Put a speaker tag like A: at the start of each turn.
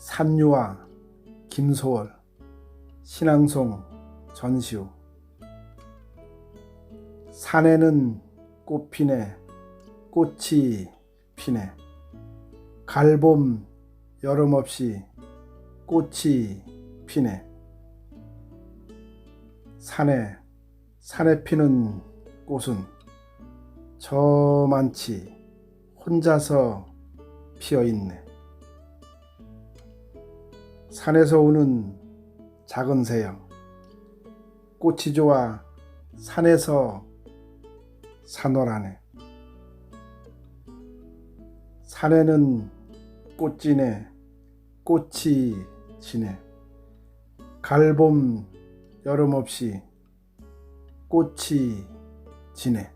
A: 산유와 김소월 신앙송 전시우 산에는 꽃 피네 꽃이 피네. 갈봄 여름 없이 꽃이 피네. 산에 산에 피는 꽃은 저만치 혼자서 피어 있네. 산에서 우는 작은 새야. 꽃이 좋아 산에서 사노라네. 산에는 꽃지네 꽃이 지네. 갈봄 여름 없이 꽃이 지네.